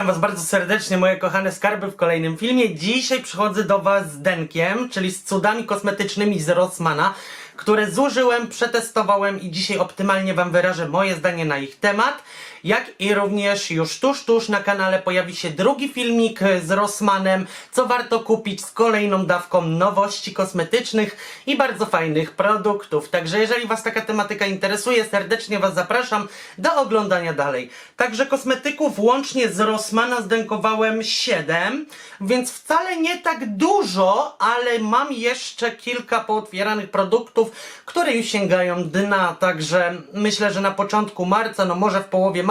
Witam Was bardzo serdecznie, moje kochane skarby w kolejnym filmie. Dzisiaj przychodzę do Was z Denkiem, czyli z cudami kosmetycznymi z Rossmana, które zużyłem, przetestowałem i dzisiaj optymalnie Wam wyrażę moje zdanie na ich temat. Jak i również już tuż, tuż na kanale pojawi się drugi filmik z Rossmanem, co warto kupić z kolejną dawką nowości kosmetycznych i bardzo fajnych produktów. Także jeżeli Was taka tematyka interesuje, serdecznie Was zapraszam do oglądania dalej. Także kosmetyków łącznie z Rossmana zdękowałem 7, więc wcale nie tak dużo, ale mam jeszcze kilka pootwieranych produktów, które już sięgają dna. Także myślę, że na początku marca, no może w połowie marca,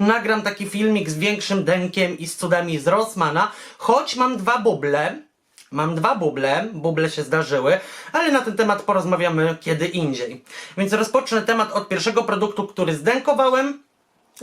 nagram taki filmik z większym denkiem i z cudami z Rossmana, choć mam dwa buble. Mam dwa buble, buble się zdarzyły, ale na ten temat porozmawiamy kiedy indziej. Więc rozpocznę temat od pierwszego produktu, który zdękowałem.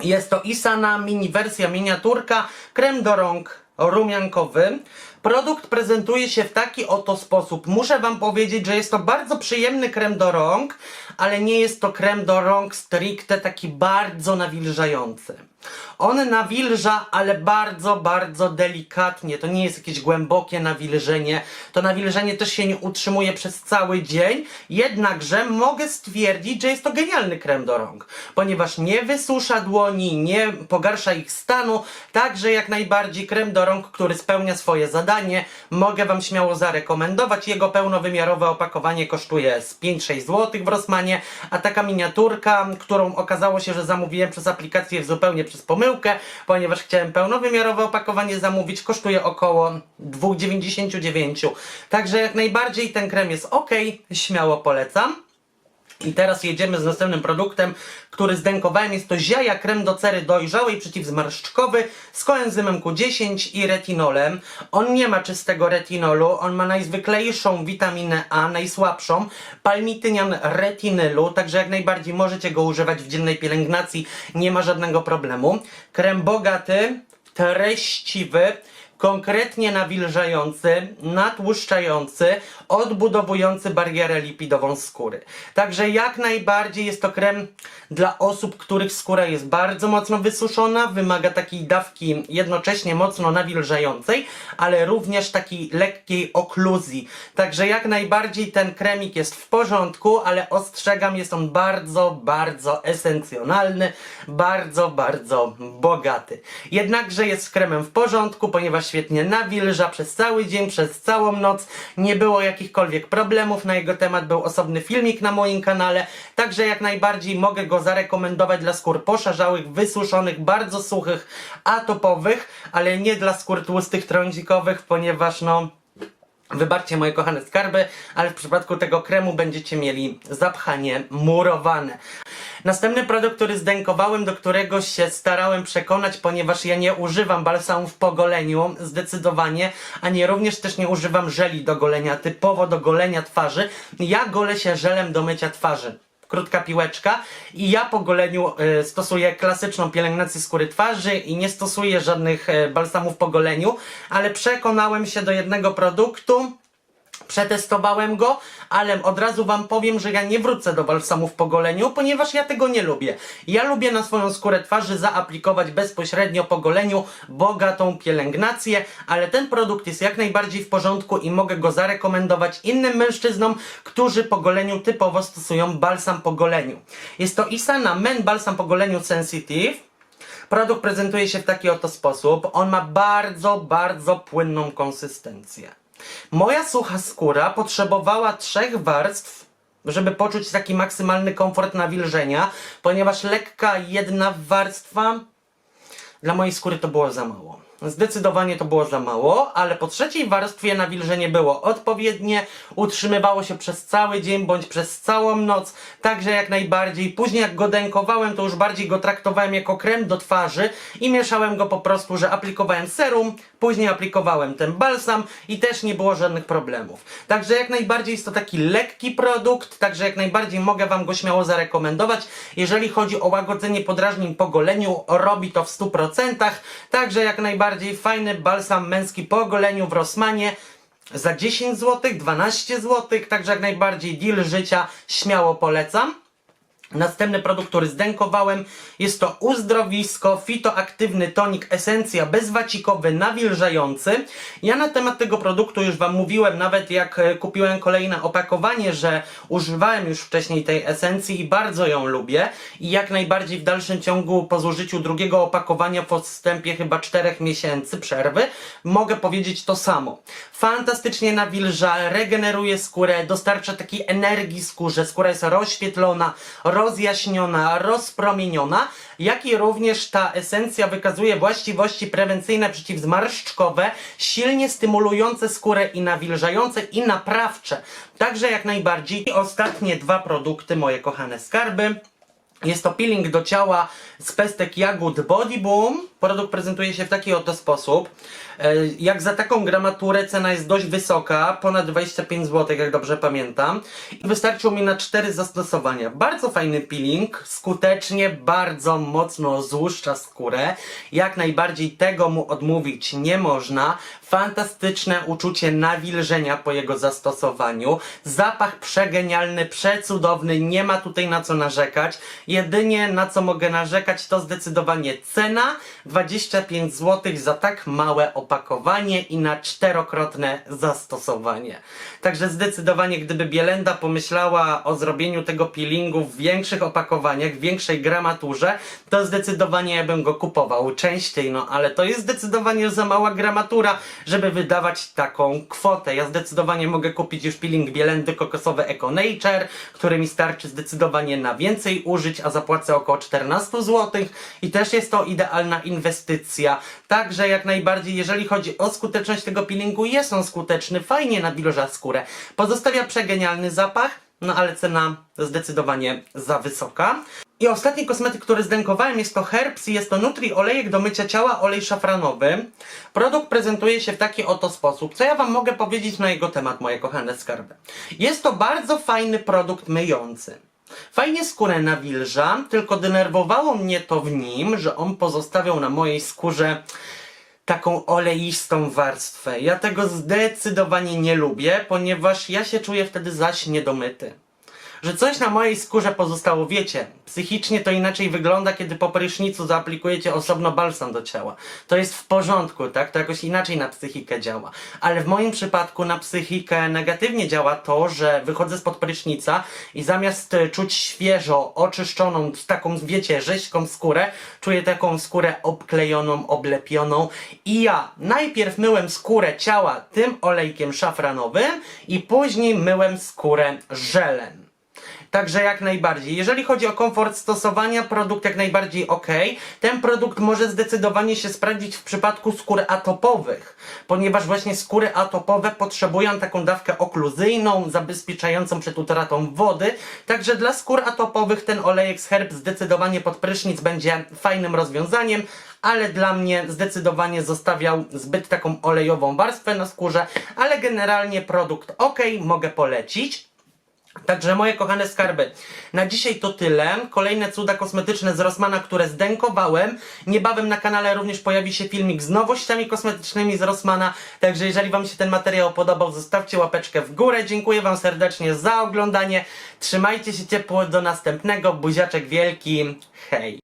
Jest to Isana mini wersja miniaturka, krem do rąk rumiankowy. Produkt prezentuje się w taki oto sposób. Muszę Wam powiedzieć, że jest to bardzo przyjemny krem do rąk, ale nie jest to krem do rąk stricte taki bardzo nawilżający. On nawilża, ale bardzo, bardzo delikatnie. To nie jest jakieś głębokie nawilżenie. To nawilżenie też się nie utrzymuje przez cały dzień. Jednakże mogę stwierdzić, że jest to genialny krem do rąk, ponieważ nie wysusza dłoni, nie pogarsza ich stanu. Także jak najbardziej krem do rąk, który spełnia swoje zadanie, mogę Wam śmiało zarekomendować. Jego pełnowymiarowe opakowanie kosztuje z 5-6 zł w Rossmanie, a taka miniaturka, którą okazało się, że zamówiłem przez aplikację zupełnie przez pomyłkę, ponieważ chciałem pełnowymiarowe opakowanie zamówić, kosztuje około 2,99. Także jak najbardziej ten krem jest ok, śmiało polecam. I teraz jedziemy z następnym produktem, który zdękowałem. Jest to Ziaja krem do cery dojrzałej przeciwzmarszczkowy z koenzymem Q10 i retinolem. On nie ma czystego retinolu, on ma najzwyklejszą witaminę A, najsłabszą, palmitynian retinylu, także jak najbardziej możecie go używać w dziennej pielęgnacji, nie ma żadnego problemu. Krem bogaty, treściwy, konkretnie nawilżający, natłuszczający, odbudowujący barierę lipidową skóry. Także jak najbardziej jest to krem dla osób, których skóra jest bardzo mocno wysuszona, wymaga takiej dawki jednocześnie mocno nawilżającej, ale również takiej lekkiej okluzji. Także jak najbardziej ten kremik jest w porządku, ale ostrzegam, jest on bardzo, bardzo esencjonalny, bardzo, bardzo bogaty. Jednakże jest kremem w porządku, ponieważ świetnie nawilża przez cały dzień, przez całą noc. Nie było jakichkolwiek problemów na jego temat, był osobny filmik na moim kanale, także jak najbardziej mogę go zarekomendować dla skór poszarzałych, wysuszonych, bardzo suchych, atopowych, ale nie dla skór tłustych, trądzikowych, ponieważ no... Wybaczcie moje kochane skarby, ale w przypadku tego kremu będziecie mieli zapchanie murowane. Następny produkt, który zdękowałem, do którego się starałem przekonać, ponieważ ja nie używam balsamów po goleniu, zdecydowanie, ani również też nie używam żeli do golenia, typowo do golenia twarzy. Ja golę się żelem do mycia twarzy. Krótka piłeczka. I ja po goleniu y, stosuję klasyczną pielęgnację skóry twarzy i nie stosuję żadnych y, balsamów po goleniu, ale przekonałem się do jednego produktu, Przetestowałem go, ale od razu wam powiem, że ja nie wrócę do balsamów po goleniu, ponieważ ja tego nie lubię. Ja lubię na swoją skórę twarzy zaaplikować bezpośrednio po goleniu bogatą pielęgnację, ale ten produkt jest jak najbardziej w porządku i mogę go zarekomendować innym mężczyznom, którzy po goleniu typowo stosują balsam po goleniu. Jest to Isana Men Balsam po goleniu Sensitive. Produkt prezentuje się w taki oto sposób. On ma bardzo, bardzo płynną konsystencję. Moja sucha skóra potrzebowała trzech warstw, żeby poczuć taki maksymalny komfort nawilżenia, ponieważ lekka jedna warstwa dla mojej skóry to było za mało. Zdecydowanie to było za mało, ale po trzeciej warstwie nawilżenie było odpowiednie, utrzymywało się przez cały dzień bądź przez całą noc, także jak najbardziej. Później jak go dękowałem, to już bardziej go traktowałem jako krem do twarzy i mieszałem go po prostu, że aplikowałem serum, później aplikowałem ten balsam i też nie było żadnych problemów. Także jak najbardziej jest to taki lekki produkt, także jak najbardziej mogę Wam go śmiało zarekomendować. Jeżeli chodzi o łagodzenie podrażnień po goleniu, robi to w 100%, także jak najbardziej fajny balsam męski po goleniu w Rossmanie za 10 zł, 12 zł, także jak najbardziej deal życia śmiało polecam. Następny produkt, który zdękowałem, jest to uzdrowisko, fitoaktywny tonik esencja bezwacikowy, nawilżający. Ja na temat tego produktu już Wam mówiłem, nawet jak e, kupiłem kolejne opakowanie, że używałem już wcześniej tej esencji i bardzo ją lubię. I jak najbardziej w dalszym ciągu po zużyciu drugiego opakowania po odstępie chyba 4 miesięcy przerwy mogę powiedzieć to samo. Fantastycznie nawilża, regeneruje skórę, dostarcza takiej energii skórze, skóra jest rozświetlona, rozjaśniona, rozpromieniona, jak i również ta esencja wykazuje właściwości prewencyjne przeciwzmarszczkowe, silnie stymulujące skórę i nawilżające i naprawcze. Także jak najbardziej. I ostatnie dwa produkty, moje kochane skarby. Jest to peeling do ciała z pestek jagód Body Boom. Produkt prezentuje się w taki oto sposób. E, Jak za taką gramaturę cena jest dość wysoka, ponad 25 zł, jak dobrze pamiętam. I wystarczył mi na 4 zastosowania. Bardzo fajny peeling, skutecznie, bardzo mocno złuszcza skórę. Jak najbardziej tego mu odmówić nie można. Fantastyczne uczucie nawilżenia po jego zastosowaniu. Zapach przegenialny, przecudowny, nie ma tutaj na co narzekać. Jedynie na co mogę narzekać to zdecydowanie cena 25 zł za tak małe opakowanie i na czterokrotne zastosowanie. Także zdecydowanie gdyby Bielenda pomyślała o zrobieniu tego peelingu w większych opakowaniach, w większej gramaturze, to zdecydowanie ja bym go kupował częściej, no ale to jest zdecydowanie za mała gramatura, żeby wydawać taką kwotę. Ja zdecydowanie mogę kupić już peeling Bielendy kokosowe Eco Nature, który mi starczy zdecydowanie na więcej użyć, a zapłacę około 14 zł i też jest to idealna inwestycja. Także jak najbardziej, jeżeli chodzi o skuteczność tego peelingu, jest on skuteczny, fajnie nawilża skórę. Pozostawia przegenialny zapach, no ale cena zdecydowanie za wysoka. I ostatni kosmetyk, który zdękowałem jest to Herbs i jest to Nutri olejek do mycia ciała, olej szafranowy. Produkt prezentuje się w taki oto sposób. Co ja wam mogę powiedzieć na jego temat, moje kochane skarby? Jest to bardzo fajny produkt myjący. Fajnie skórę nawilża, tylko denerwowało mnie to w nim, że on pozostawiał na mojej skórze taką oleistą warstwę. Ja tego zdecydowanie nie lubię, ponieważ ja się czuję wtedy zaś niedomyty. Że coś na mojej skórze pozostało, wiecie, psychicznie to inaczej wygląda, kiedy po prysznicu zaaplikujecie osobno balsam do ciała. To jest w porządku, tak? To jakoś inaczej na psychikę działa. Ale w moim przypadku na psychikę negatywnie działa to, że wychodzę spod prysznica i zamiast e, czuć świeżo, oczyszczoną, taką, wiecie, rzeźką skórę, czuję taką skórę obklejoną, oblepioną i ja najpierw myłem skórę ciała tym olejkiem szafranowym i później myłem skórę żelem. Także jak najbardziej. Jeżeli chodzi o komfort stosowania, produkt jak najbardziej ok. Ten produkt może zdecydowanie się sprawdzić w przypadku skór atopowych, ponieważ właśnie skóry atopowe potrzebują taką dawkę okluzyjną, zabezpieczającą przed utratą wody. Także dla skór atopowych ten olejek z herb zdecydowanie pod prysznic będzie fajnym rozwiązaniem, ale dla mnie zdecydowanie zostawiał zbyt taką olejową warstwę na skórze, ale generalnie produkt ok, mogę polecić. Także moje kochane skarby, na dzisiaj to tyle. Kolejne cuda kosmetyczne z Rossmana, które zdękowałem. Niebawem na kanale również pojawi się filmik z nowościami kosmetycznymi z Rossmana. Także jeżeli Wam się ten materiał podobał, zostawcie łapeczkę w górę. Dziękuję Wam serdecznie za oglądanie. Trzymajcie się ciepło do następnego. Buziaczek wielki. Hej!